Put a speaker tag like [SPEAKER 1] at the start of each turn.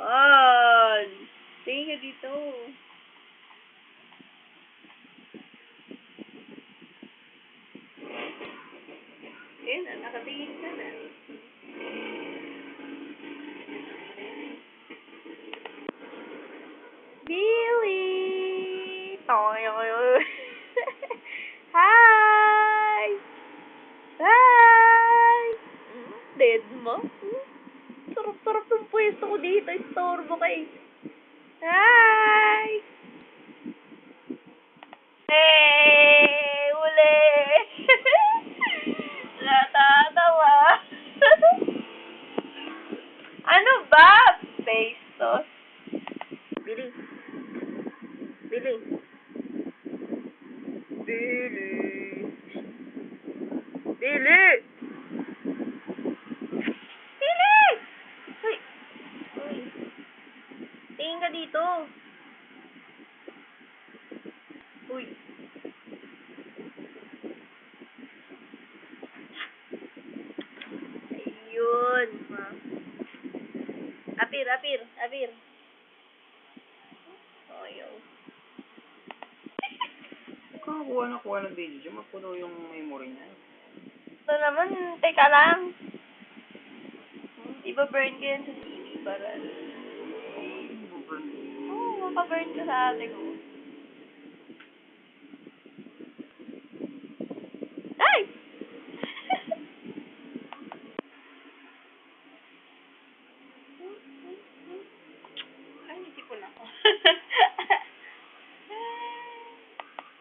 [SPEAKER 1] On! Tingin ka dito. Ayun na, nakatingin ka na. Billy! Toyo! Hi! Hi! Mm, dead mo? Mm, ng pwesto ko dito. Istorbo kay. Hi! Hey! Uli! Natatawa. ano ba? Pesos. Bili. Bili. Bili! Bili! Uy. Uy. Tingin ka dito. Uy. Ayun. Apir, apir, apir. Ayaw.
[SPEAKER 2] Kakakuha na kuha ng video, mapuno yung memory niya.
[SPEAKER 1] Ito naman, teka lang. Iba-burn ko yan sa TV para pang pa-burn ko sa ate ko.